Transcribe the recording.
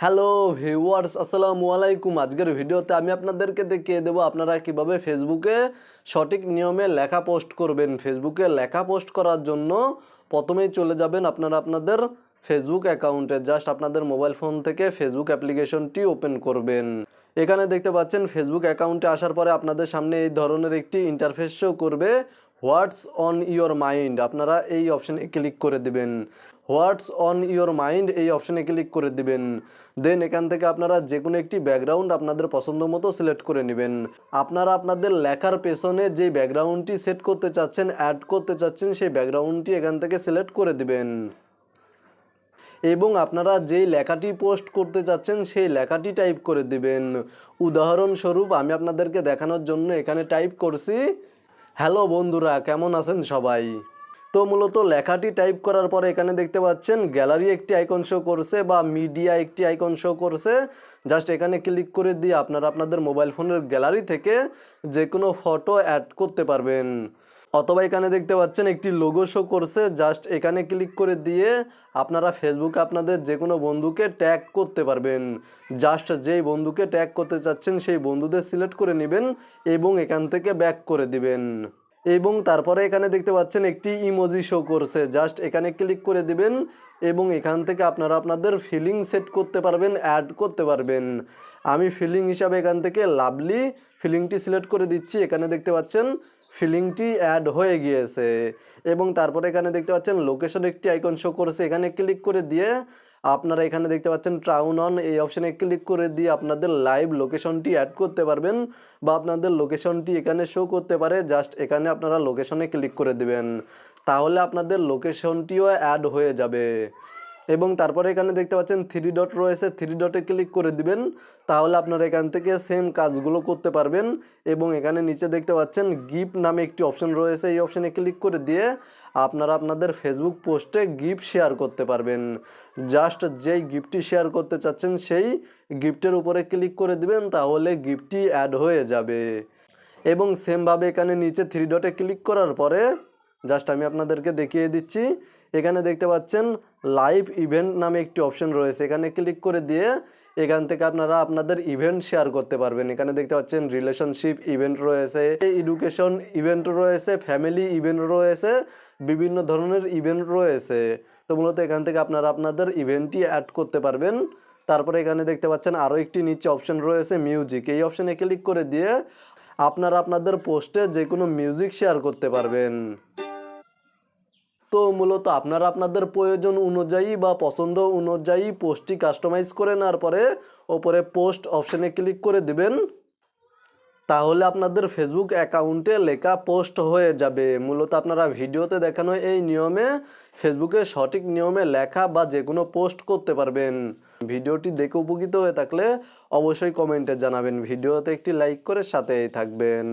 Hello viewers আসসালামু আলাইকুম। আজকের ভিডিওতে আমি আপনাদেরকে দেখিয়ে দেবো আপনারা কীভাবে ফেসবুকে সঠিক নিয়মে লেখা পোস্ট করবেন। ফেসবুকে লেখা পোস্ট করার জন্য প্রথমেই চলে যাবেন আপনারা আপনাদের ফেসবুক অ্যাকাউন্টে জাস্ট আপনাদের মোবাইল ফোন থেকে ফেসবুক অ্যাপ্লিকেশনটি ওপেন করবেন। এখানে দেখতে পাচ্ছেন ফেসবুক অ্যাকাউন্টে আসার পরে আপনাদের সামনে এই ধরনের একটি ইন্টারফেস শো করবে। What's on your mind? আপনারা এই অপশানে ক্লিক করে দিবেন। হোয়াটস অন ইয়োর মাইন্ড, এই অপশানে ক্লিক করে দিবেন। দেন এখান থেকে আপনারা যে কোনো একটি ব্যাকগ্রাউন্ড আপনাদের পছন্দ মতো সিলেক্ট করে নেবেন। আপনারা আপনাদের লেখার পেছনে যে ব্যাকগ্রাউন্ডটি সেট করতে চাচ্ছেন, অ্যাড করতে চাচ্ছেন, সেই ব্যাকগ্রাউন্ডটি এখান থেকে সিলেক্ট করে দিবেন। এবং আপনারা যেই লেখাটি পোস্ট করতে চাচ্ছেন, সেই লেখাটি টাইপ করে দিবেন। উদাহরণস্বরূপ আমি আপনাদেরকে দেখানোর জন্য এখানে টাইপ করছি হ্যালো বন্ধুরা, কেমন আছেন সবাই? তো মূলত লেখাটি টাইপ করার পরে এখানে দেখতে পাচ্ছেন, গ্যালারি একটি আইকন শো করছে বা মিডিয়া একটি আইকন শো করছে। জাস্ট এখানে ক্লিক করে দিয়ে আপনারা আপনাদের মোবাইল ফোনের গ্যালারি থেকে যে কোনো ফটো অ্যাড করতে পারবেন। অথবা এখানে দেখতে পাচ্ছেন, একটি লোগো শো করছে। জাস্ট এখানে ক্লিক করে দিয়ে আপনারা ফেসবুকে আপনাদের যে কোনো বন্ধুকে ট্যাগ করতে পারবেন। জাস্ট যেই বন্ধুকে ট্যাগ করতে চাচ্ছেন, সেই বন্ধুদের সিলেক্ট করে নেবেন এবং এখান থেকে ব্যাক করে দিবেন। এবং তারপরে এখানে দেখতে পাচ্ছেন একটি ইমোজি শো করছে। জাস্ট এখানে ক্লিক করে দিবেন এবং এখান থেকে আপনারা আপনাদের ফিলিং সেট করতে পারবেন অ্যাড করতে পারবেন। আমি ফিলিং হিসাবে এখান থেকে লাভলি ফিলিংটি সিলেক্ট করে দিচ্ছি। এখানে দেখতে পাচ্ছেন ফিলিংটি অ্যাড হয়ে গিয়েছে। এবং তারপরে এখানে দেখতে পাচ্ছেন লোকেশন একটি আইকন শো করেছে। এখানে ক্লিক করে দিয়ে আপনারা এখানে দেখতে পাচ্ছেন ট্রাউন অন এই অপশানে ক্লিক করে দিয়ে আপনাদের লাইভ লোকেশনটি অ্যাড করতে পারবেন বা আপনাদের লোকেশনটি এখানে শো করতে পারে জাস্ট এখানে আপনারা লোকেশনে ক্লিক করে দেবেন। তাহলে আপনাদের লোকেশনটিও অ্যাড হয়ে যাবে। এবং তারপরে এখানে দেখতে পাচ্ছেন থ্রি ডট রয়েছে। থ্রি ডটে ক্লিক করে দিবেন, তাহলে আপনারা এখান থেকে সেম কাজগুলো করতে পারবেন। এবং এখানে নিচে দেখতে পাচ্ছেন গিফট নামে একটি অপশন রয়েছে। এই অপশানে ক্লিক করে দিয়ে আপনারা আপনাদের ফেসবুক পোস্টে গিফট শেয়ার করতে পারবেন। জাস্ট যেই গিফটটি শেয়ার করতে চাচ্ছেন, সেই গিফটের উপরে ক্লিক করে দিবেন, তাহলে গিফটটি অ্যাড হয়ে যাবে। এবং সেমভাবে এখানে নিচে থ্রি ডটে ক্লিক করার পরে জাস্ট আমি আপনাদেরকে দেখিয়ে দিচ্ছি এখানে দেখতে পাচ্ছেন লাইভ ইভেন্ট নামে একটি অপশন রয়েছে। এখানে ক্লিক করে দিয়ে এখান থেকে আপনারা আপনাদের ইভেন্ট শেয়ার করতে পারবেন। এখানে দেখতে পাচ্ছেন রিলেশনশিপ ইভেন্ট রয়েছে এডুকেশন ইভেন্ট রয়েছে ফ্যামিলি ইভেন্ট রয়েছে, বিভিন্ন ধরনের ইভেন্ট রয়েছে। তো মূলত এখান থেকে আপনারা আপনাদের ইভেন্টটি অ্যাড করতে পারবেন। তারপরে এখানে দেখতে পাচ্ছেন আরও একটি নিচে অপশন রয়েছে মিউজিক এই অপশনে ক্লিক করে দিয়ে আপনারা আপনাদের পোস্টে যে কোনো মিউজিক শেয়ার করতে পারবেন। তো মূলত আপনারা আপনাদের প্রয়োজন অনুযায়ী বা পছন্দ অনুযায়ী পোস্টটি কাস্টমাইজ করে নেওয়ার পরে ওপরে পোস্ট অপশানে ক্লিক করে দিবেন। তাহলে আপনাদের ফেসবুক অ্যাকাউন্টে লেখা পোস্ট হয়ে যাবে। মূলত আপনারা ভিডিওতে দেখানো এই নিয়মে, ফেসবুকে সঠিক নিয়মে লেখা বা যে কোনো পোস্ট করতে পারবেন। ভিডিওটি দেখে উপকৃত হয়ে থাকলে অবশ্যই কমেন্টে জানাবেন। ভিডিওতে একটি লাইক করে সাথেই থাকবেন।